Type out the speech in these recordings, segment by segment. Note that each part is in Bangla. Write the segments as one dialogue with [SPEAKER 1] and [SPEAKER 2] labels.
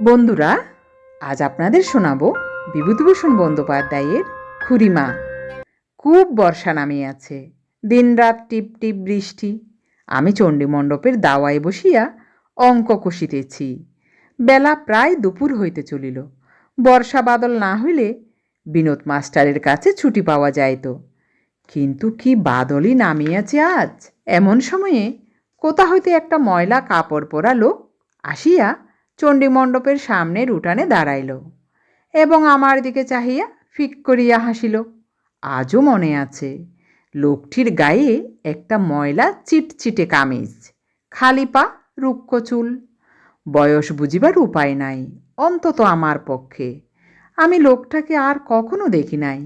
[SPEAKER 1] বন্ধুরা, আজ আপনাদের শোনাবো বিভূতিভূষণ বন্দ্যোপাধ্যায়ের খুড়িমা খুব বর্ষা নামিয়ে আছে, দিনরাত টিপ টিপ বৃষ্টি। আমি চণ্ডীমণ্ডপের দাওয়ায় বসিয়া অঙ্ক কষিতেছি। বেলা প্রায় দুপুর হইতে চলিল। বর্ষা বাদল না হইলে বিনোদ মাস্টারের কাছে ছুটি পাওয়া যাইত। কিন্তু কি বাদলই নামিয়াছে আজ? এমন সময়ে কোথা হইতে একটা ময়লা কাপড় পরা লোক আসিয়া চণ্ডীমণ্ডপের সামনের উঠানে দাঁড়াইল এবং আমার দিকে চাহিয়া ফিক করিয়া হাসিল। আজও মনে আছে, লোকটির গায়ে একটা ময়লা চিটচিটে কামিজ, খালি পা, রুক্ষ চুল। বয়স বুঝিবার উপায় নাই, অন্তত আমার পক্ষে। আমি লোকটাকে আর কখনো দেখি নাই,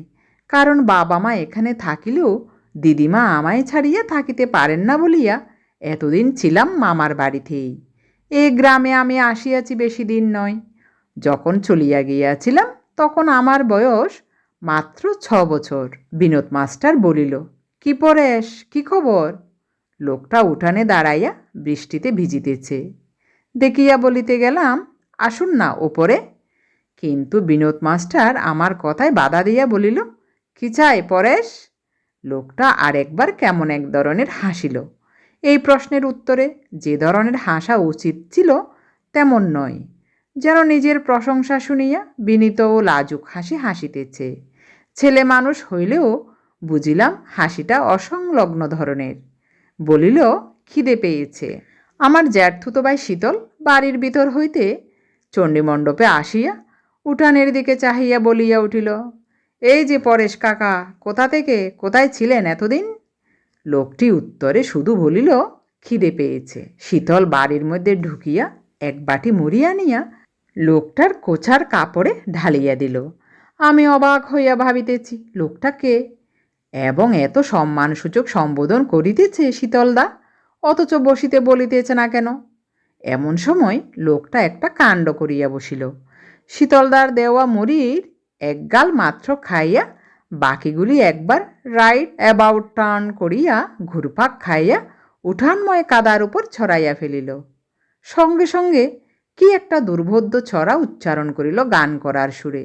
[SPEAKER 1] কারণ বাবা মা এখানে থাকিলেও দিদিমা আমায় ছাড়িয়া থাকিতে পারেন না বলিয়া এতদিন ছিলাম মামার বাড়িতেই। এ গ্রামে আমি আসিয়াছি বেশি দিন নয়। যখন চলিয়া গিয়াছিলাম, তখন আমার বয়স মাত্র ছ বছর। বিনোদ মাস্টার বলিল, কি পরেশ, কি খবর? লোকটা উঠানে দাঁড়াইয়া বৃষ্টিতে ভিজিতেছে। দেখিয়া বলিতে গেলাম, আসুন না ওপরে। কিন্তু বিনোদ মাস্টার আমার কথায় বাধা দিয়া বলিল, কি চাই পরেশ? লোকটা আরেকবার কেমন এক ধরনের হাসিল। এই প্রশ্নের উত্তরে যে ধরনের হাসা উচিত ছিল তেমন নয়। যেন নিজের প্রশংসা শুনিয়া বিনীত ও লাজুক হাসি হাসিতেছে। ছেলে মানুষ হইলেও বুঝিলাম হাসিটা অসংলগ্ন ধরনের। বলিল, খিদে পেয়েছে। আমার জ্যাঠথুতো ভাই শীতল বাড়ির ভিতর হইতে চণ্ডীমণ্ডপে আসিয়া উঠানের দিকে চাহিয়া বলিয়া উঠিল, এই যে পরেশ কাকা, কোথা থেকে, কোথায় ছিলেন এতদিন? লোকটি উত্তরে শুধু বলিল, খিদে পেয়েছে। শীতল বাড়ির মধ্যে ঢুকিয়া এক বাটি মুড়ি আনিয়া লোকটার কোছার কাপড়ে ঢালিয়া দিল। আমি অবাক হইয়া ভাবিতেছি লোকটাকে এবং এত সম্মানসূচক সম্বোধন করিতেছে শীতলদা, অথচ বসিতে বলিতেছে না কেন? এমন সময় লোকটা একটা কাণ্ড করিয়া বসিল। শীতলদার দেওয়া মুড়ির এক গাল মাত্র খাইয়া বাকিগুলি একবার রাইট অ্যাবাউট টার্ন করিয়া ঘুরপাক খাইয়া উঠানময় কাদার উপর ছড়াইয়া ফেলিল। সঙ্গে সঙ্গে কি একটা দুর্বোধ্য ছড়া উচ্চারণ করিল গান করার সুরে।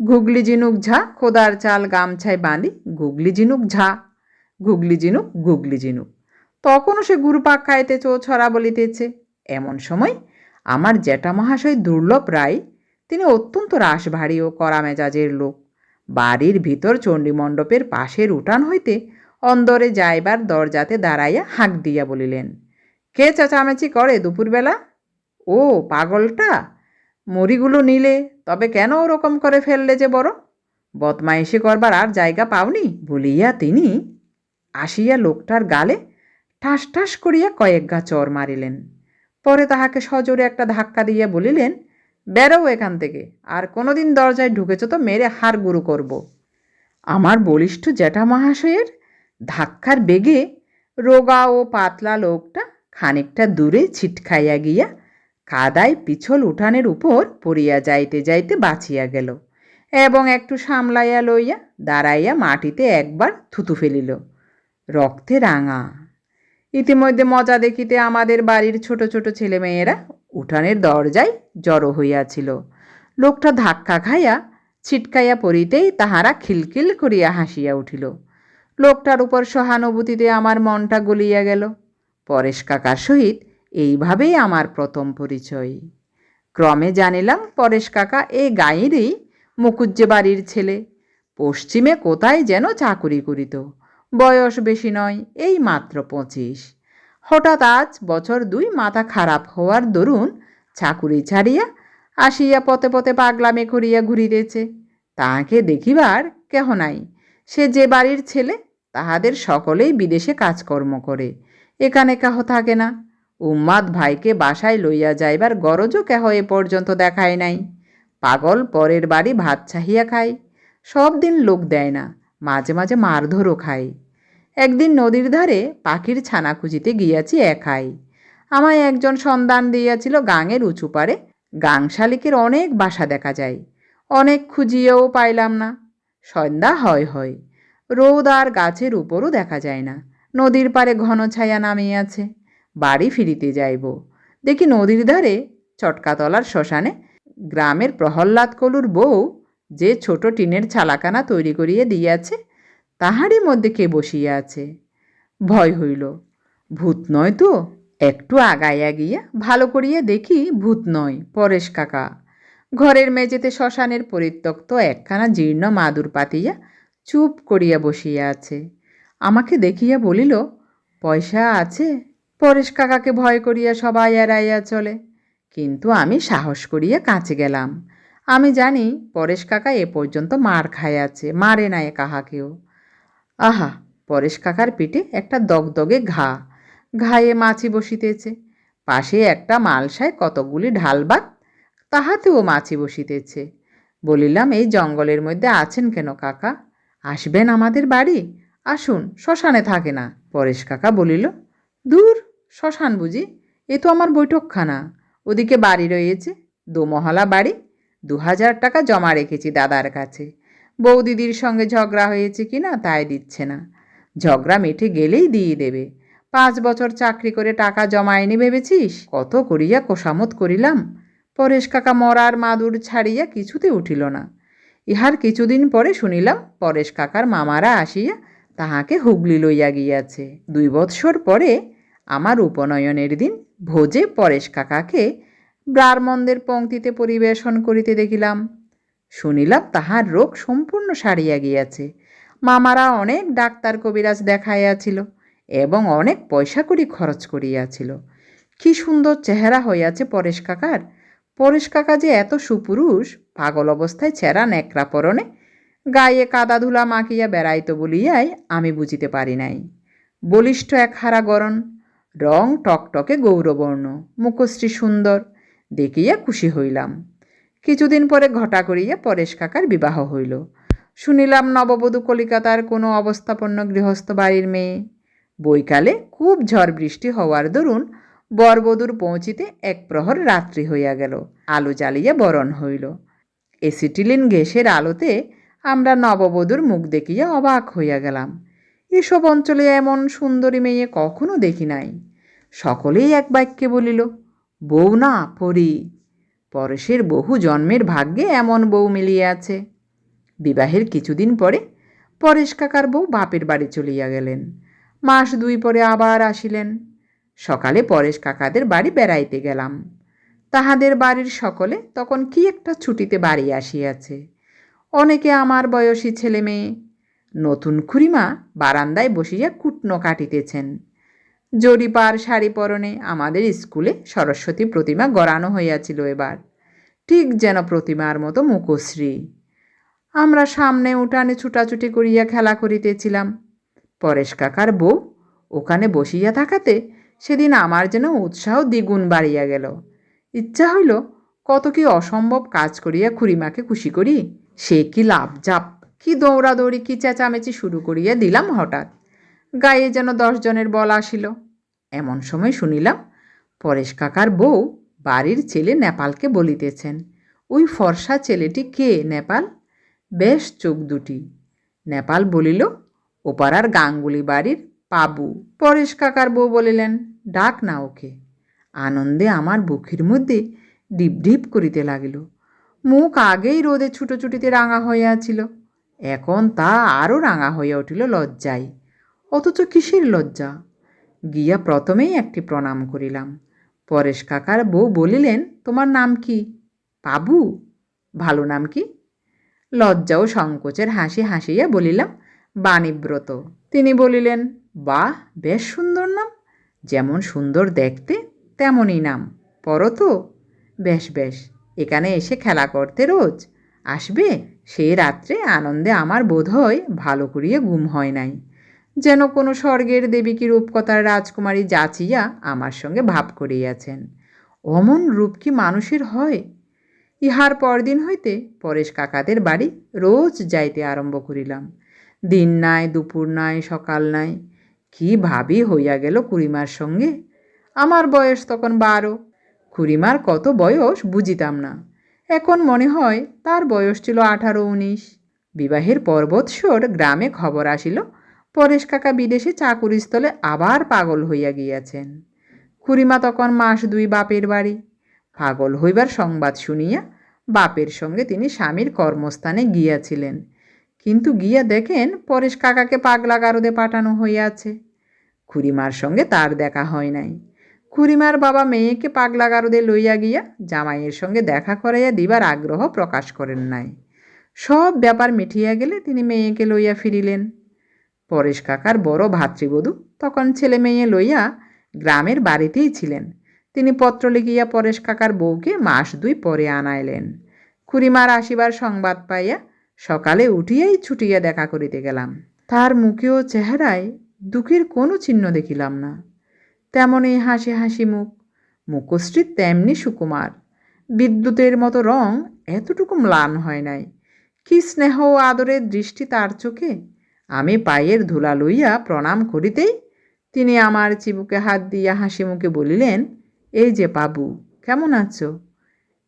[SPEAKER 1] ঘুগলি জিনুক ঝা, খোদার চাল গামছায় বাঁধি ঘুগলি জিনুক ঝা ঘুগলি জিনুক ঘুগলি জিনুক। তখনও সে ঘুরপাক খাইতে চো ছড়া বলিতেছে। এমন সময় আমার জ্যাঠা মহাশয় দুর্লভ রায়, তিনি অত্যন্ত রাশভারী ও কড়া মেজাজের লোক। বাড়ির ভিতর চণ্ডীমণ্ডপের পাশের উঠান হইতে অন্দরে যাইবার দরজাতে দাঁড়াইয়া হাঁক দিয়া বলিলেন, কে চেঁচামেচি করে দুপুরবেলা? ও পাগলটা! মুড়িগুলো নিলে তবে কেন ওরকম করে ফেললে যে বড়? বদমাইশি করবার আর জায়গা পাওনি? বলিয়া তিনি আসিয়া লোকটার গালে ঠাস ঠাস করিয়া কয়েক গা চর মারিলেন। পরে তাহাকে সজোরে একটা ধাক্কা দিয়া বলিলেন বেরো এখান থেকে। আর কোনোদিন দরজায় ঢুকেছ তো মেরে হার গুরু করব। আমার বলিষ্ঠ জ্যাঠা মহাশয়ের ধাক্কার বেগে রোগা ও পাতলা লোকটা খানিকটা দূরে ছিটখাইয়া গিয়া কাদায় পিছল উঠানের উপর পড়িয়া যাইতে যাইতে বাঁচিয়া গেল এবং একটু সামলাইয়া লইয়া দাঁড়াইয়া মাটিতে একবার থুতু ফেলিল। রক্তে রাঙা। ইতিমধ্যে মজা দেখিতে আমাদের বাড়ির ছোট ছোট ছেলেমেয়েরা উঠানের দরজায় জড়ো হইয়াছিল। লোকটা ধাক্কা খাইয়া, ছিটকাইয়া পড়িতেই তাহারা খিলখিল করিয়া হাসিয়া উঠিল। লোকটার উপর সহানুভূতিতে আমার মনটা গলিয়া গেল। পরেশ কাকার সহিত এইভাবেই আমার প্রথম পরিচয়। ক্রমে জানিলাম, পরেশ কাকা এই গাঁয়েরই মুকুজ্জে বাড়ির ছেলে। পশ্চিমে কোথায় যেন চাকুরি করিত। বয়স বেশি নয়, এই মাত্র পঁচিশ। হঠাৎ আজ বছর দুই মাথা খারাপ হওয়ার দরুন চাকুরি ছাড়িয়া আসিয়া পথে পথে পাগলামে করিয়া ঘুরিতেছে। তাহাকে দেখিবার কেহ নাই। সে যে বাড়ির ছেলে, তাহাদের সকলেই বিদেশে কাজকর্ম করে। এখানে কেহ থাকে না। উম্মাদ ভাইকে বাসায় লইয়া যাইবার গরজও কেহ এ পর্যন্ত দেখায় নাই। পাগল পরের বাড়ি ভাত চাহিয়া খায়। সব দিন লোক দেয় না, মাঝে মাঝে মারধরও খায়। একদিন নদীর ধারে পাখির ছানা খুঁজিতে গিয়াছি একাই। আমায় একজন সন্ধান দিয়াছিল গাঙের উঁচু পারে। গাং শালিকের অনেক বাসা দেখা যায়। অনেক খুঁজিয়েও পাইলাম না। সন্ধ্যা হয় হয়। রোদ আর গাছের উপরও দেখা যায় না। নদীর পারে ঘন ছায়া নামিয়াছে। বাড়ি ফিরিতে যাইব। দেখি নদীর ধারে চটকাতলার শ্মশানে গ্রামের প্রহ্লাদ কলুর বউ যে ছোট টিনের ছালাকানা তৈরি করিয়া দিয়াছে তাহারই মধ্যে কে বসিয়া আছে? ভয় হইল। ভূত নয় তো? একটু আগাইয়া গিয়া ভালো করিয়া দেখি ভূত নয়, পরেশ কাকা। ঘরের মেঝেতে শ্মশানের পরিত্যক্ত একখানা জীর্ণ মাদুর পাতিয়া চুপ করিয়া বসিয়া আছে। আমাকে দেখিয়া বলিল, পয়সা আছে? পরেশ কাকাকে ভয় করিয়া সবাই এড়াইয়া চলে। কিন্তু আমি সাহস করিয়া কাছে গেলাম। আমি জানি পরেশ কাকা এ পর্যন্ত মার খাইয়াছে মারে নাই কাহাকেও। আহা, পরেশ কাকার পিঠে একটা দগদগে ঘা। ঘায়ে মাছি বসিতেছে। পাশে একটা মালসায় কতকগুলি ঢালবাত, তাহাতেও মাছি বসিতেছে। বলিলাম, এই জঙ্গলের মধ্যে আছেন কেন কাকা? আসবেন আমাদের বাড়ি? আসুন, শ্মশানে থাকে না। পরেশ কাকা বলিল, দূর, শ্মশান বুঝি? এ তো আমার বৈঠকখানা। ওদিকে বাড়ি রয়েছে, দোমহলা বাড়ি। দু হাজার টাকা জমা রেখেছি দাদার কাছে। বৌদিদির সঙ্গে ঝগড়া হয়েছে কি না তাই দিচ্ছে না। ঝগড়া মিটে গেলেই দিয়ে দেবে। পাঁচ বছর চাকরি করে টাকা জমায়নি ভেবেছিস? কত করিয়া কোষামত করিলাম। পরেশ কাকা মরার মাদুর ছাড়িয়া কিছুতে উঠিল না। ইহার কিছুদিন পরে শুনিলাম পরেশ কাকার মামারা আসিয়া তাহাকে হুগলি লইয়া গিয়াছে। দুই বৎসর পরে আমার উপনয়নের দিন ভোজে পরেশ কাকাকে ব্রাহ্মণদের পঙ্ক্তিতে পরিবেশন করিতে দেখিলাম। শুনিলাম তাহার রোগ সম্পূর্ণ সারিয়া গিয়াছে। মামারা অনেক ডাক্তার কবিরাজ দেখাইয়াছিল এবং অনেক পয়সা করি খরচ করিয়াছিল। কি সুন্দর চেহারা হইয়াছে পরেশ কাকার। পরেশ কাকা যে এত সুপুরুষ, পাগল অবস্থায় ছেঁড়া ন্যাকড়া পরনে, গায়ে কাদা ধুলা মাখিয়া বেড়াইতো বলিয়াই আমি বুঝিতে পারি নাই। বলিষ্ঠ এক হারা গরণ, রং টকটকে গৌরবর্ণ, মুখশ্রী সুন্দর, দেখিয়া খুশি হইলাম। কিছুদিন পরে ঘটা করিয়া পরেশ কাকার বিবাহ হইল। শুনিলাম নববধূ কলিকাতার কোনো অবস্থাপন্ন গৃহস্থ বাড়ির মেয়ে। বৈকালে খুব ঝড় বৃষ্টি হওয়ার দরুন বরবধূর পৌঁছিতে এক প্রহর রাত্রি হইয়া গেল। আলো জ্বালিয়া বরণ হইল। এসিটিলিন গ্যাসের আলোতে আমরা নববধূর মুখ দেখিয়া অবাক হইয়া গেলাম। এসব অঞ্চলে এমন সুন্দরী মেয়ে কখনো দেখি নাই। সকলেই এক বাক্যে বলিল, বউ না, পরি। পরেশের বহু জন্মের ভাগ্যে এমন বউ মিলিয়াছে বিবাহের কিছুদিন পরে পরেশ কাকার বউ বাপের বাড়ি চলিয়া গেলেন। মাস দুই পরে আবার আসিলেন। সকালে পরেশ কাকাদের বাড়ি বেড়াইতে গেলাম। তাহাদের বাড়ির সকলে তখন কি একটা ছুটিতে বাড়ি আসিয়াছে। অনেকে আমার বয়সী ছেলে মেয়ে নতুন খুড়িমা বারান্দায় বসিয়া কুটনো কাটিতেছেন। জরিপার শাড়ি পরনে আমাদের স্কুলে সরস্বতী প্রতিমা গড়ানো হইয়াছিল এবার। ঠিক যেন প্রতিমার মতো মুখশ্রী। আমরা সামনে উঠানে ছুটাছুটি করিয়া খেলা করিতেছিলাম। পরেশ কাকার বউ ওখানে বসিয়া থাকাতে সেদিন আমার যেন উৎসাহ দ্বিগুণ বাড়িয়া গেল। ইচ্ছা হইল, কত কি অসম্ভব কাজ করিয়া খুড়িমাকে খুশি করি, সে কি লাভ জাপ কি দৌড়াদৌড়ি, কি চেঁচামেচি শুরু করিয়া দিলাম হঠাৎ। গায়ে যেন দশজনের বল আসিল। এমন সময় শুনিলাম, পরেশ কাকার বউ বাড়ির ছেলে নেপালকে বলিতেছেন, ওই ফর্সা ছেলেটি কে নেপাল? বেশ, চোখ দুটি। নেপাল বলিল, ওপাড়ার গাঙ্গুলি বাড়ির পাবু। পরেশ কাকার বউ বলিলেন, ডাক না ওকে। আনন্দে আমার বুকের মধ্যে ডিপ ডিপ করিতে লাগিল। মুখ আগেই রোদে ছুটোছুটিতে রাঙা হইয়াছিল এখন তা আরও রাঙা হইয়া উঠিল লজ্জায়। অথচ কিসের লজ্জা? গিয়া প্রথমেই একটি প্রণাম করিলাম। পরেশ কাকার বউ বলিলেন, তোমার নাম কি? পাবু ভালো নাম কি? লজ্জা ও সংকোচের হাসি হাসিয়া বলিলাম, বাণীব্রত। তিনি বলিলেন, বাহ, বেশ সুন্দর নাম। যেমন সুন্দর দেখতে, তেমনই নাম। পড়ো তো। বেশ বেশ। এখানে এসে খেলা করতে রোজ? আসবে? সেই রাত্রে আনন্দে আমার বোধ হয় ভালো করিয়া ঘুম হয় নাই। যেন কোনো স্বর্গের দেবী কি রূপকথার রাজকুমারী যাচিয়া আমার সঙ্গে ভাব করিয়াছেন। অমন রূপ কি মানুষের হয়? ইহার পরদিন হইতে পরেশ কাকাদের বাড়ি রোজ যাইতে আরম্ভ করিলাম। দিন নাই, দুপুর নাই, সকাল নাই। কি ভাবি হইয়া গেল কুড়িমার সঙ্গে? আমার বয়স তখন বারো। খুড়িমার কত বয়স বুঝিতাম না। এখন মনে হয় তার বয়স ছিল আঠারো, উনিশ। বিবাহের পর্বতস্বর গ্রামে খবর আসিল পরেশ কাকা বিদেশে চাকুরিস্থলে আবার পাগল হইয়া গিয়াছেন। খুড়িমা তখন মাস দুই বাপের বাড়ি। পাগল হইবার সংবাদ শুনিয়া বাপের সঙ্গে তিনি স্বামীর কর্মস্থানে গিয়াছিলেন। কিন্তু গিয়া দেখেন পরেশ কাকাকে পাগলা গারদে পাঠানো হইয়াছে। খুড়িমার সঙ্গে তার দেখা হয় নাই। খুড়িমার বাবা মেয়েকে পাগলা গারদে লইয়া গিয়া জামাইয়ের সঙ্গে দেখা করাইয়া দিবার আগ্রহ প্রকাশ করেন নাই। সব ব্যাপার মিঠিয়া গেলে তিনি মেয়েকে লইয়া ফিরিলেন। পরেশ কাকার বড় ভাতৃবধূ তখন ছেলে মেয়ে লইয়া গ্রামের বাড়িতেই ছিলেন। তিনি পত্র লিখিয়া পরেশ কাকার বউকে মাস দুই পরে আনাইলেন। খুড়িমার আসিবার সংবাদ পাইয়া সকালে উঠিয়াই ছুটিয়া দেখা করিতে গেলাম। তার মুখে ও চেহারায় দুঃখের কোনো চিহ্ন দেখিলাম না। তেমনই হাসি হাসি মুখ, মুখশ্রী তেমনি সুকুমার। বিদ্যুতের মতো রং এতটুকু ম্লান হয় নাই। কি স্নেহ ও আদরের দৃষ্টি তার চোখে আমি পায়ের ধুলা লইয়া প্রণাম করিতেই তিনি আমার চিবুকে হাত দিয়া হাসি মুখে বলিলেন, এই যে বাবু, কেমন আছো?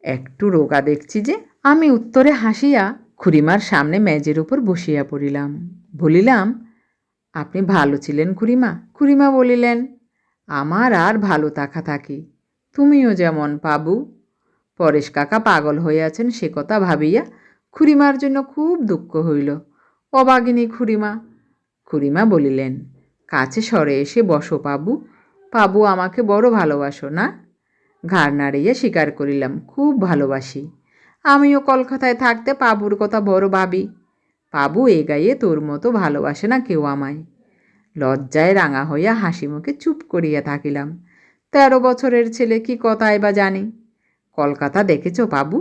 [SPEAKER 1] একটু রোগা দেখছি যে আমি উত্তরে হাসিয়া খুড়িমার সামনে মেজের উপর বসিয়া পড়িলাম। বলিলাম, আপনি ভালো ছিলেন খুড়িমা? খুড়িমা বলিলেন, আমার আর ভালো থাকা থাকি। তুমিও যেমন পাবু পরেশ কাকা পাগল হইয়াছেন সে কথা ভাবিয়া খুড়িমার জন্য খুব দুঃখ হইল। অবাগিনী খুড়িমা। খুড়িমা বলিলেন, কাছে সরে এসে বসো পাবু পাবু আমাকে বড় ভালোবাসো না? ঘাড় নাড়িয়ে স্বীকার করিলাম, খুব ভালোবাসি। আমিও কলকাতায় থাকতে পাবুর কথা বড় ভাবি। পাবু এ গায়ে তোর মতো ভালোবাসে না কেউ আমায়। লজ্জায় রাঙা হইয়া হাসি মুখে চুপ করিয়া থাকিলাম। তেরো বছরের ছেলে কি কথাই বা জানি। কলকাতা দেখেছ বাবু?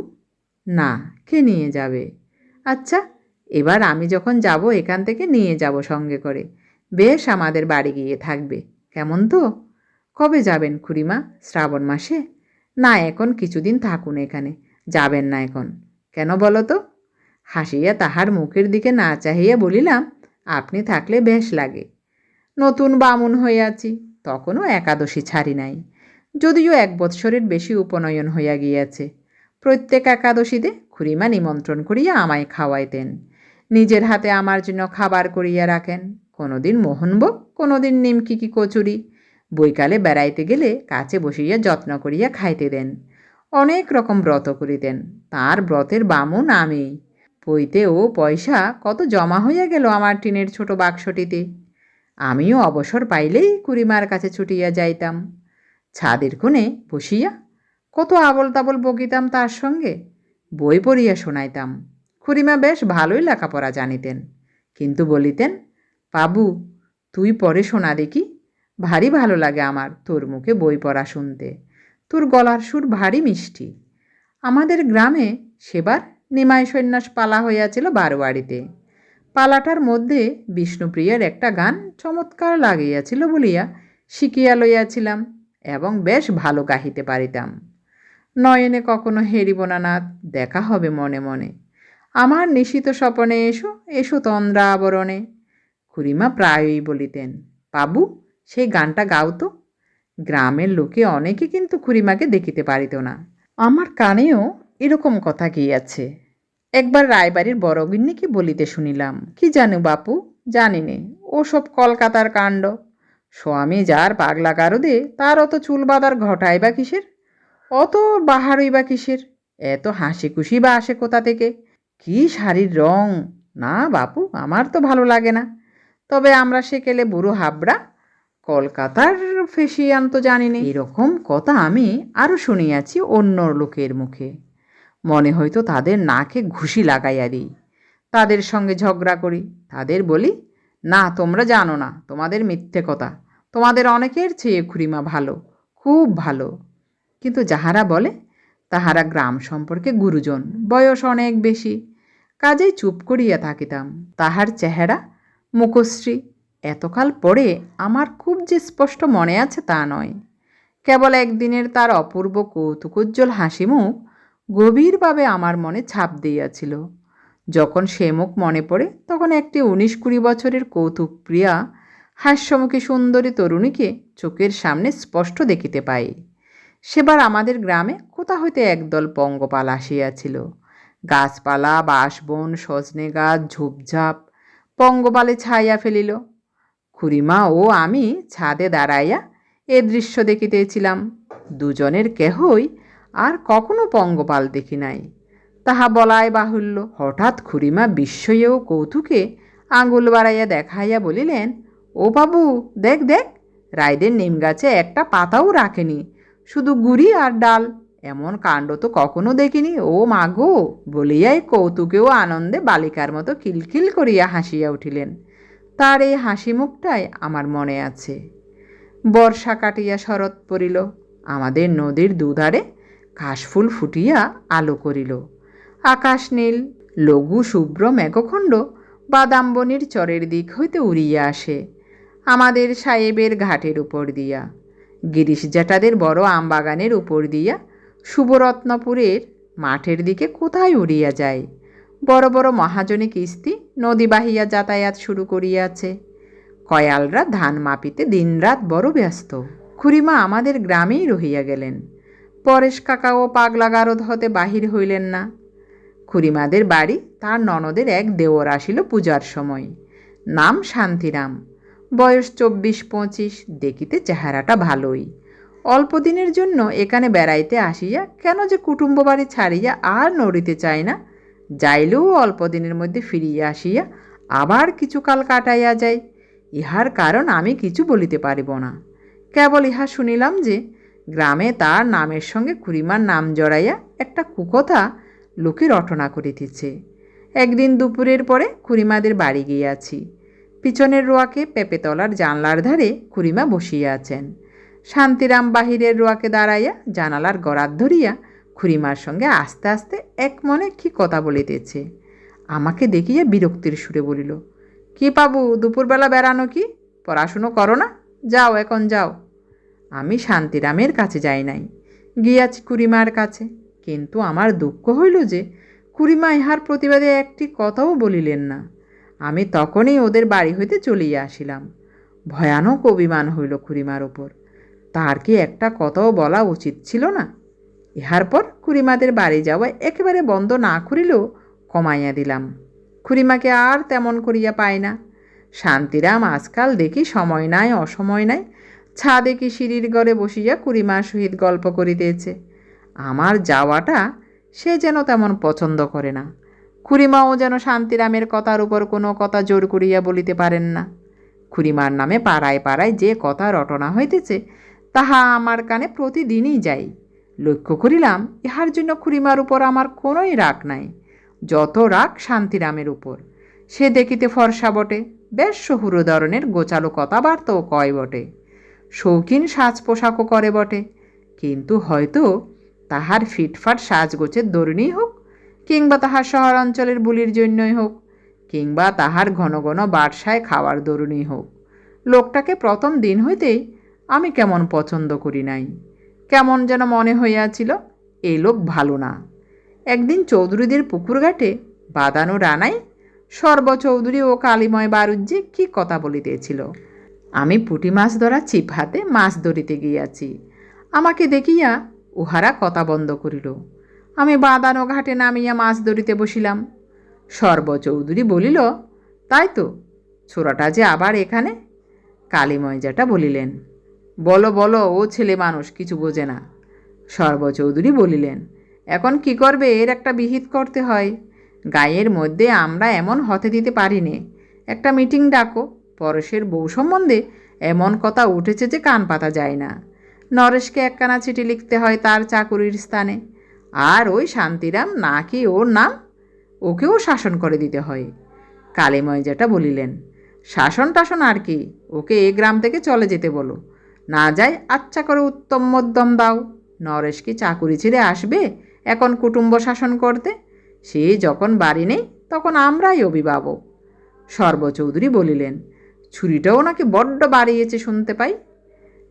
[SPEAKER 1] না, কে নিয়ে যাবে? আচ্ছা এবার আমি যখন যাব এখান থেকে নিয়ে যাব সঙ্গে করে। বেশ আমাদের বাড়ি গিয়ে থাকবে। কেমন তো? কবে যাবেন খুড়িমা? শ্রাবণ মাসে? না, এখন কিছুদিন থাকুন এখানে। যাবেন না এখন। কেন বলো তো? হাসিয়া তাহার মুখের দিকে না চাহিয়া বলিলাম, আপনি থাকলে বেশ লাগে। নতুন বামুন হইয়াছি, তখনও একাদশী ছাড়ি নাই। যদিও এক বৎসরের বেশি উপনয়ন হইয়া গিয়াছে। প্রত্যেক একাদশীতে খুড়িমা নিমন্ত্রণ করিয়া আমায় খাওয়াইতেন। নিজের হাতে আমার জন্য খাবার করিয়া রাখেন। কোনোদিন মোহনভোগ, কোনোদিন নিমকি কি কচুরি। বৈকালে বেড়াইতে গেলে কাছে বসিয়া যত্ন করিয়া খাইতে দেন। অনেক রকম ব্রত করিতেন। তার ব্রতের বামুন আমি। পইতে ও পয়সা কত জমা হইয়া গেল আমার টিনের ছোট বাক্সটিতে। আমিও অবসর পাইলেই কুড়িমার কাছে ছুটিয়া যাইতাম। ছাদের কোণে বসিয়া কত আবল তাবল বকিতাম তার সঙ্গে। বই পড়িয়া শোনাইতাম। খুড়িমা বেশ ভালোই লেখাপড়া জানিতেন। কিন্তু বলিতেন, বাবু, তুই পড়ে শোনা দেখি, ভারী ভালো লাগে আমার তোর মুখে বই পড়া শুনতে। তোর গলার সুর ভারী মিষ্টি। আমাদের গ্রামে সেবার নিমাই সন্ন্যাস পালা হইয়াছিল বারোয়ারিতে পালাটার মধ্যে বিষ্ণুপ্রিয়ার একটা গান চমৎকার লাগিয়াছিল বলিয়া শিখিয়া লইয়াছিলাম এবং বেশ ভালো গাহিতে পারিতাম। নয়নে কখনো হেরিব নাথ, দেখা হবে মনে মনে। আমার নিশিত স্বপনে এসো এসো তন্দ্রা আবরণে। খুড়িমা প্রায়ই বলিতেন, বাবু, সেই গানটা গাও তো। গ্রামের লোকে অনেকে কিন্তু খুড়িমাকে দেখিতে পারিত না। আমার কানেও এরকম কথা গিয়াছে একবার রায়বাড়ির বড় গিন্নিকে বলিতে শুনিলাম, কি জানো বাপু, জানি নে, ও সব কলকাতার কাণ্ড। স্বামী যার পাগলা গারদে, তার অত চুল বাঁধার ঘটায় বা কিসের? অত বাহারই বা কিসের? এত হাসি খুশি বা আসে কোথা থেকে? কি শাড়ির রং? না বাপু, আমার তো ভালো লাগে না। তবে আমরা সেকেলে বুড়ো হাবড়া, কলকাতার ফেসিয়ান তো জানি না এরকম কথা আমি আরও শুনিয়াছি অন্য লোকের মুখে। মনে হয়তো তাদের নাকে ঘুষি লাগাইয়া দিই। তাদের সঙ্গে ঝগড়া করি। তাদের বলি, না, তোমরা জানো না, তোমাদের মিথ্যে কথা। তোমাদের অনেকের চেয়ে খুড়িমা ভালো, খুব ভালো। কিন্তু যাহারা বলে, তাহারা গ্রাম সম্পর্কে গুরুজন, বয়স অনেক বেশি। কাজেই চুপ করিয়া থাকিতাম। তাহার চেহারা, মুখশ্রী, এতকাল পরে আমার খুব যে স্পষ্ট মনে আছে তা নয়। কেবল একদিনের তার অপূর্ব কৌতুকোজ্জ্বল হাসি মুখ গভীরভাবে আমার মনে ছাপ দিয়াছিল। যখন সে মুখ মনে পড়ে, তখন একটি উনিশ কুড়ি বছরের কৌতুক প্রিয়া হাস্যমুখী সুন্দরী তরুণীকে চোখের সামনে স্পষ্ট দেখিতে পাই। সেবার আমাদের গ্রামে কোথা হইতে একদল পঙ্গপাল আসিয়াছিল। গাছপালা, বাঁশবন, সজনে গাছ, ঝোপঝাপ, পঙ্গপালে ছাইয়া ফেলিল। খুড়িমা ও আমি ছাদে দাঁড়াইয়া এ দৃশ্য দেখিতেছিলাম। দুজনের কেহই আর কখনো পঙ্গপাল দেখি নাই। তাহা বলাই বাহুল্য। হঠাৎ খুড়িমা বিস্ময়ে ও কৌতুকে আঙুল বাড়াইয়া দেখাইয়া বলিলেন, ও বাবু, দেখ দেখ রায়দের নিম গাছে একটা পাতাও রাখেনি। শুধু গুড়ি আর ডাল। এমন কাণ্ড তো কখনো দেখিনি। ও মাগো বলিয়াই কৌতুকেও আনন্দে বালিকার মতো কিলকিল করিয়া হাসিয়া উঠিলেন। তার এই হাসি মুখটাই আমার মনে আছে। বর্ষা কাটিয়া শরৎ পড়িল, আমাদের নদীর দুধারে কাশফুল ফুটিয়া আলো করিল। আকাশ নীল, লঘু শুভ্র মেঘখণ্ড বাদাম্বনির চরের দিক হইতে উড়িয়া আসে, আমাদের সাহেবের ঘাটের উপর দিয়া। গিরিশ জ্যাঠাদের বড় আমবাগানের উপর দিয়া শুভরত্নপুরের মাঠের দিকে কোথায় উড়িয়া যায়? বড় বড় মহাজনী কিস্তি নদী বাহিয়া যাতায়াত শুরু করিয়াছে। কয়ালরা ধান মাপিতে দিনরাত বড় ব্যস্ত। খুড়িমা আমাদের গ্রামেই রহিয়া গেলেন। পরেশ কাকা ও পাগলা গারদ হতে বাহির হইলেন না। খুড়িমাদের বাড়ি তার ননদের এক দেওর আসিল পূজার সময়। নাম শান্তিরাম। বয়স চব্বিশ পঁচিশ, দেখিতে চেহারাটা ভালোই। অল্প দিনের জন্য এখানে বেড়াইতে আসিয়া কেন যে কুটুম্ব বাড়ি ছাড়িয়া আর নড়িতে চায় না? যাইলেও অল্প দিনের মধ্যে ফিরিয়া আসিয়া আবার কিছুকাল কাটাইয়া যায় ইহার কারণ আমি কিছু বলিতে পারিব না। কেবল ইহা শুনিলাম যে, গ্রামে তার নামের সঙ্গে খুড়িমার নাম জড়াইয়া একটা কুকথা লোকে রটনা করিতেছে। একদিন দুপুরের পরে খুড়িমাদের বাড়ি গিয়াছি। পিছনের রোয়াকে পেঁপেতলার জানলার ধারে খুড়িমা বসিয়া আছেন। শান্তিরাম বাহিরের রোয়াকে দাঁড়াইয়া জানালার গড়াত ধরিয়া খুড়িমার সঙ্গে আস্তে আস্তে এক মনে কি কথা বলিতেছে। আমাকে দেখিয়া বিরক্তির সুরে বলিল, কি পাবু দুপুরবেলা বেড়ানো কি? পড়াশুনো করো না? যাও এখন, যাও। আমি শান্তিরামের কাছে যাই নাই, গিয়াছি কুরিমার কাছে। কিন্তু আমার দুঃখ হইল যে খুড়িমা ইহার প্রতিবাদে একটি কথাও বলিলেন না। আমি তখনই ওদের বাড়ি হইতে চলিয়া আসিলাম। ভয়ানক অভিমান হইল খুড়িমার ওপর। তার কি একটা কথাও বলা উচিত ছিল না? ইহার পর খুড়িমাদের বাড়ি যাওয়া একেবারে বন্ধ না করিলেও কমাইয়া দিলাম। খুড়িমাকে আর তেমন করিয়া পায় না। শান্তিরাম আজকাল দেখি সময় নাই, অসময় নাই। ছাদে কি সিঁড়ির ঘরে বসিয়া খুড়িমার সহিত গল্প করিতেছে। আমার যাওয়াটা সে যেন তেমন পছন্দ করে না। খুড়িমাও যেন শান্তিরামের কথার উপর কোনো কথা জোর করিয়া বলিতে পারেন না। খুড়িমার নামে পাড়ায় পাড়ায় যে কথা রটনা হইতেছে তাহা আমার কানে প্রতিদিনই যাই। লক্ষ্য করিলাম, ইহার জন্য খুড়িমার উপর আমার কোনোই রাগ নাই। যত রাগ শান্তিরামের উপর। সে দেখিতে ফর্সা বটে, বেশ সহুর ধরনের গোচালো কথাবার্তাও কয় বটে। শৌখিন সাজ পোশাকও করে বটে। কিন্তু হয়তো তাহার ফিটফাট সাজগোছের দরুণই হোক, কিংবা তাহার শহর অঞ্চলের বুলির জন্যই হোক, কিংবা তাহার ঘন ঘন বারসায় খাওয়ার দরুণই হোক। লোকটাকে প্রথম দিন হইতেই আমি কেমন পছন্দ করি নাই। কেমন যেন মনে হইয়াছিল এই লোক ভালো না। একদিন চৌধুরীদের পুকুর ঘাটে বাদানো রানাই সর্ব চৌধুরী ও কালীময় বারুজ্যে কি কথা বলিতেছিল। আমি পুঁটি মাছ ধরা ছিপ হাতে মাছ ধরিতে গিয়াছি। আমাকে দেখিয়া উহারা কথা বন্ধ করিল। আমি বাঁধানো ঘাটে নামিয়া মাছ ধরিতে বসিলাম। সর্ব চৌধুরী বলিল, তাই তো ছোড়াটা যে আবার এখানে? কালীময় যেটা বলিলেন। বলো বলো, ও ছেলে মানুষ, কিছু বোঝে না। সর্বচৌধুরী বলিলেন, এখন কি করবে, এর একটা বিহিত করতে হয়। গায়ের মধ্যে আমরা এমন হতে দিতে পারি নে একটা মিটিং ডাকো, পরশের বউ সম্বন্ধে এমন কথা উঠেছে যে কান পাতা যায় না। নরেশকে একখানা চিঠি লিখতে হয় তার চাকুরির স্থানে। আর ওই শান্তিরাম নাকি ওর নাম? ওকেও শাসন করে দিতে হয়। কালীময় যেটা বলিলেন, শাসন টাসন আর কি? ওকে এ গ্রাম থেকে চলে যেতে বলো। না যায় আচ্ছা করে উত্তম মধ্যম দাও। নরেশ কি চাকুরি ছেড়ে আসবে এখন কুটুম্ব শাসন করতে? সে যখন বাড়ি নেই, তখন আমরাই অভিভাবক। সর্বচৌধুরী বলিলেন, ছুরিটাও নাকি বড্ড বাড়িয়েছে শুনতে পাই?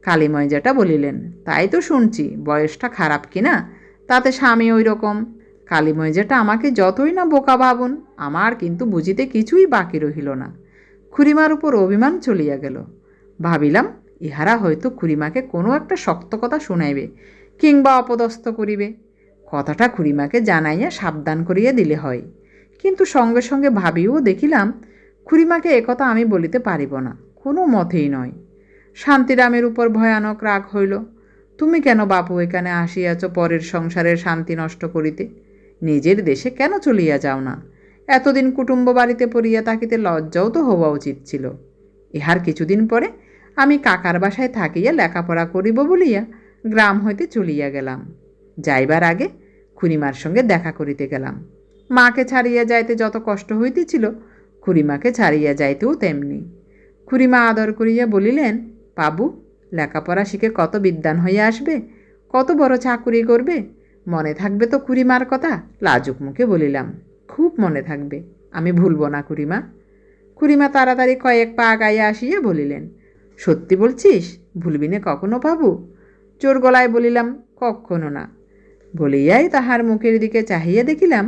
[SPEAKER 1] কালীময় যেটা বলিলেন, তাই তো শুনছি, বয়সটা খারাপ কিনা তাতে স্বামী ওই রকম কালীময় যেটা আমাকে যতই না বোকা ভাবুন, আমার কিন্তু বুঝিতে কিছুই বাকি রহিল না। খুড়িমার উপর অভিমান চলিয়া গেল। ভাবিলাম ইহারা হয়তো খুড়িমাকে কোনো একটা শক্ত কথা শুনাইবে কিংবা অপদস্থ করিবে। কথাটা খুড়িমাকে জানাইয়া সাবধান করিয়া দিলে হয়। কিন্তু সঙ্গে সঙ্গে ভাবিও দেখিলাম, খুড়িমাকে একথা আমি বলিতে পারিব না, কোনো মতেই নয়। শান্তিরামের উপর ভয়ানক রাগ হইল। তুমি কেন বাপু এখানে আসিয়াছ পরের সংসারের শান্তি নষ্ট করিতে? নিজের দেশে কেন চলিয়া যাও না? এতদিন কুটুম্ব বাড়িতে পড়িয়া থাকিতে লজ্জাও তো হওয়া উচিত ছিল। ইহার কিছুদিন পরে আমি কাকার বাসায় থাকিয়া লেখাপড়া করিব বলিয়া গ্রাম হইতে চলিয়া গেলাম। যাইবার আগে খুড়িমার সঙ্গে দেখা করিতে গেলাম। মাকে ছাড়িয়া যাইতে যত কষ্ট হইতেছিল খুড়িমাকে ছাড়িয়া যাইতেও তেমনি। খুড়িমা আদর করিয়া বলিলেন, বাবু, লেখাপড়া শিখে কত বিদ্যান হইয়া আসবে, কত বড় চাকুরি করবে মনে থাকবে তো খুড়িমার কথা? লাজুক মুখে বলিলাম, খুব মনে থাকবে, আমি ভুলব না খুড়িমা খুড়িমা তাড়াতাড়ি কয়েক পা গাইয়া আসিয়া বলিলেন সত্যি বলছিস? ভুলবি না কখনো বাবু? জোর গলায় বলিলাম, কখনো না। বলিয়াই তাহার মুখের দিকে চাহিয়া দেখিলাম,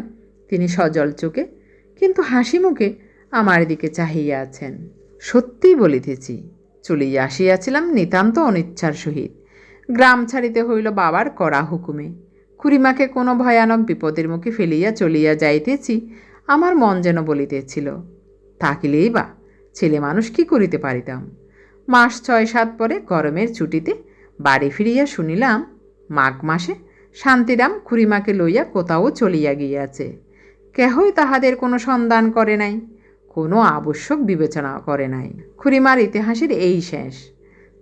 [SPEAKER 1] তিনি সজল চোখে, কিন্তু হাসি মুখে আমার দিকে চাহিয়া আছেন। সত্যিই বলিতেছি, চলিয়া আসিয়াছিলাম নিতান্ত অনিচ্ছার সহিত। গ্রাম ছাড়িতে হইল বাবার কড়া হুকুমে। খুড়িমাকে কোনো ভয়ানক বিপদের মুখে ফেলিয়া চলিয়া যাইতেছি, আমার মন যেন বলিতেছিল, থাকিলেই বা, ছেলে মানুষ কি করিতে পারিতাম? মাস ছয় সাত পরে গরমের ছুটিতে বাড়ি ফিরিয়া শুনিলাম, মাঘ মাসে শান্তিরাম খুড়িমাকে লইয়া কোথাও চলিয়া গিয়াছে। কেহই তাহাদের কোনো সন্ধান করে নাই, কোনো আবশ্যক বিবেচনা করে নাই। খুড়িমার ইতিহাসের এই শেষ।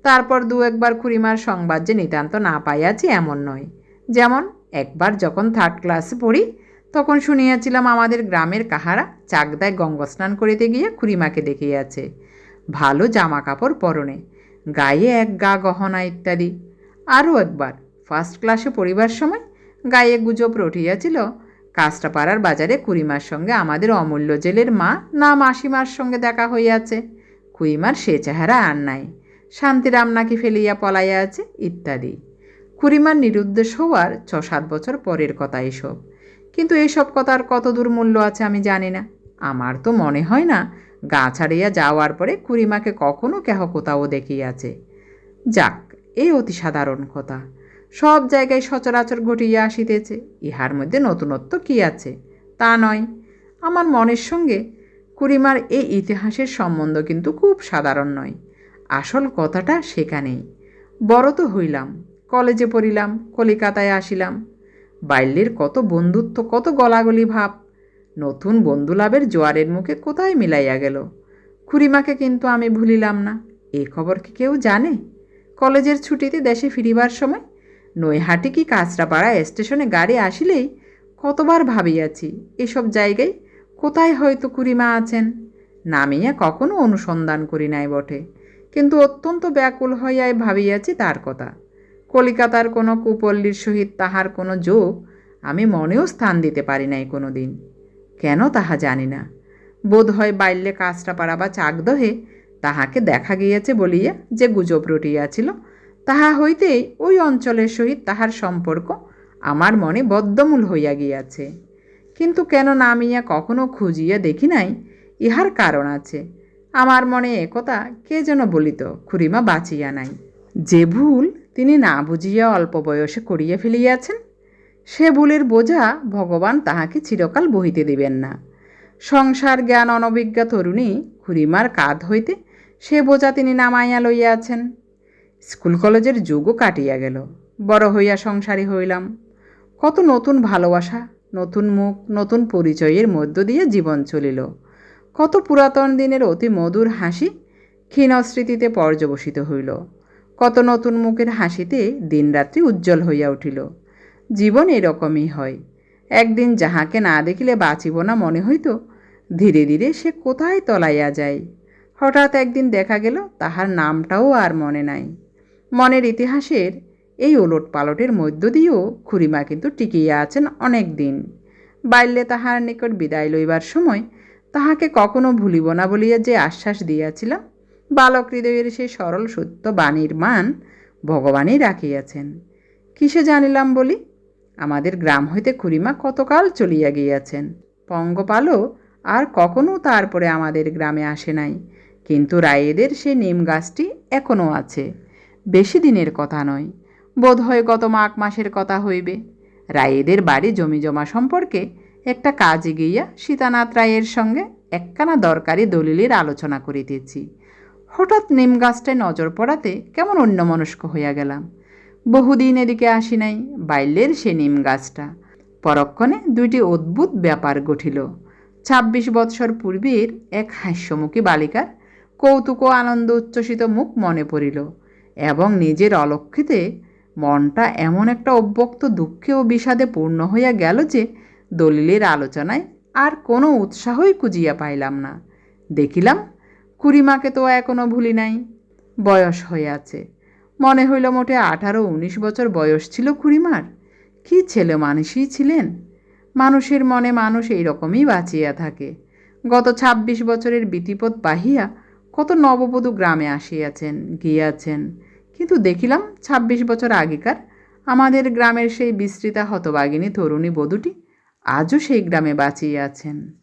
[SPEAKER 1] তারপর দু একবার খুড়িমার সংবাদ যে নিতান্ত না পাইয়াছি এমন নয়। যেমন, একবার যখন থার্ড ক্লাসে পড়ি, তখন শুনিয়াছিলাম আমাদের গ্রামের কাহারা চাকদায় গঙ্গস্নান করিতে গিয়ে খুড়িমাকে দেখিয়াছে। ভালো জামা কাপড় পরনে, গায়ে এক গা গহনা ইত্যাদি। আরও একবার ফার্স্ট ক্লাসে পড়িবার সময় গায়ে গুজব রটিয়াছিল। কাস্টাপাড়ার বাজারে কুড়িমার সঙ্গে আমাদের অমূল্য জেলের মা না মাসিমার সঙ্গে দেখা হইয়াছে। কুইমার সে চেহারা আর নাই, শান্তিরাম নাকি ফেলিয়া পলাইয়া আছে ইত্যাদি। খুড়িমার নিরুদ্দেশ হওয়ার ছ সাত বছর পরের কথা এসব। কিন্তু এইসব কথার কত দূর মূল্য আছে আমি জানি না। আমার তো মনে হয় না গা ছাড়িয়া যাওয়ার পরে খুড়িমাকে কখনো কেহ কোথাও দেখিয়াছে। যাক, এই অতি সাধারণ কথা। সব জায়গায় সচরাচর ঘটিয়া আসিতেছে, ইহার মধ্যে নতুনত্ব কি আছে, তা নয়। আমার মনের সঙ্গে কুড়িমার এই ইতিহাসের সম্বন্ধ কিন্তু খুব সাধারণ নয়। আসল কথাটা সেখানেই। বড় তো হইলাম, কলেজে পড়িলাম, কলিকাতায় আসিলাম। বাল্যের কত বন্ধুত্ব, কত গলাগলি ভাব নতুন বন্ধু লাভের জোয়ারের মুখে কোথায় মিলাইয়া গেল? খুড়িমাকে কিন্তু আমি ভুলিলাম না। এই খবর কি কেউ জানে? কলেজের ছুটিতে দেশে ফিরিবার সময় নৈহাটি কি কাঁচরাপাড়া স্টেশনে গাড়ি আসিলেই কতবার ভাবিয়াছি, এসব জায়গায় কোথায় হয়তো কুড়িমা আছেন? নামিয়া কখনো অনুসন্ধান করি নাই বটে। কিন্তু অত্যন্ত ব্যাকুল হইয়াই ভাবিয়াছি তার কথা। কলিকাতার কোনো কুপল্লীর সহিত তাহার কোনো যোগ আমি মনেও স্থান দিতে পারি নাই কোনো দিন কেন তাহা জানি না। বোধ হয় বাল্যে কাজটাপাড়া বা চাকদহে তাহাকে দেখা গিয়াছে বলিয়া যে গুজব রটিয়াছিল, তাহা হইতেই ওই অঞ্চলের সহিত তাহার সম্পর্ক আমার মনে বদ্ধমূল হইয়া গিয়াছে। কিন্তু কেন নামিয়া কখনো খুঁজিয়া দেখি নাই, ইহার কারণ আছে। আমার মনে একথা কে যেন বলিত, খুড়িমা বাঁচিয়া নাই। যে ভুল তিনি না বুঝিয়া অল্প বয়সে করিয়া ফেলিয়াছেন সে ভুলের বোঝা ভগবান তাহাকে চিরকাল বহিতে দিবেন না। সংসার জ্ঞান অনভিজ্ঞা তরুণী খুড়িমার কাঁধ হইতে সে বোঝা তিনি নামাইয়া লইয়াছেন। স্কুল কলেজের যুগও কাটিয়া গেল, বড় হইয়া সংসারী হইলাম। কত নতুন ভালোবাসা, নতুন মুখ, নতুন পরিচয়ের মধ্য দিয়ে জীবন চলিল। কত পুরাতন দিনের অতি মধুর হাসি ক্ষীণ স্মৃতিতে পর্যবসিত হইল। কত নতুন মুখের হাসিতে দিনরাত্রি উজ্জ্বল হইয়া উঠিল। জীবন এরকমই হয়। একদিন যাহাকে না দেখিলে বাঁচিব না মনে হইত, ধীরে ধীরে সে কোথায় তলাইয়া যায়। হঠাৎ একদিন দেখা গেল, তাহার নামটাও আর মনে নাই। মনের ইতিহাসের এই ওলট পালটের মধ্য দিয়েও খুড়িমা কিন্তু টিকিয়া আছেন অনেক দিন বাল্যে তাহার নিকট বিদায় লইবার সময় তাহাকে কখনো ভুলিব না বলিয়া যে আশ্বাস দিয়াছিলাম বালক হৃদয়ের সেই সরল সত্য বাণীর মান ভগবানই রাখিয়াছেন। কিসে জানিলাম বলি? আমাদের গ্রাম হইতে খুড়িমা কতকাল চলিয়া গিয়াছেন? পঙ্গপালও আর কখনো তারপরে আমাদের গ্রামে আসে নাই। কিন্তু রায়েদের সে নিম গাছটি এখনও আছে। বেশি দিনের কথা নয়। বোধ হয় গত মাঘ মাসের কথা হইবে। রায়েদের বাড়ি জমি জমা সম্পর্কে একটা কাজে গিয়া সীতানাথ রায়ের সঙ্গে একখানা দরকারি দলিলের আলোচনা করিতেছি। হঠাৎ নিম গাছটায় নজর পড়াতে কেমন অন্যমনস্ক হইয়া গেলাম। বহুদিন এদিকে আসি নাই বাইল্যের সে নিম গাছটা। পরক্ষণে দুইটি অদ্ভুত ব্যাপার ঘটিল। ছাব্বিশ বৎসর পূর্বের এক হাস্যমুখী বালিকার কৌতুক আনন্দ উচ্ছ্বসিত মুখ মনে পড়িল এবং নিজের অলক্ষিতে মনটা এমন একটা অব্যক্ত দুঃখে ও বিষাদে পূর্ণ হইয়া গেল যে দলিলের আলোচনায় আর কোনো উৎসাহই খুঁজিয়া পাইলাম না। দেখিলাম খুড়িমাকে তো এখনও ভুলি নাই, বয়স হইয়াছে। মনে হইল মোটে আঠারো উনিশ বছর বয়স ছিল খুড়িমার। কি ছেলে মানুষই ছিলেন? মানুষের মনে মানুষ এই রকমই বাঁচিয়া থাকে। গত ছাব্বিশ বছরের বিতিপদ বাহিয়া কত নববধূ গ্রামে আসিয়াছেন, গিয়াছেন। কিন্তু দেখিলাম ছাব্বিশ বছর আগেকার আমাদের গ্রামের সেই বিস্তৃতা হতবাগিনী তরুণী বধূটি আজও সেই গ্রামে বাঁচিয়া আছেন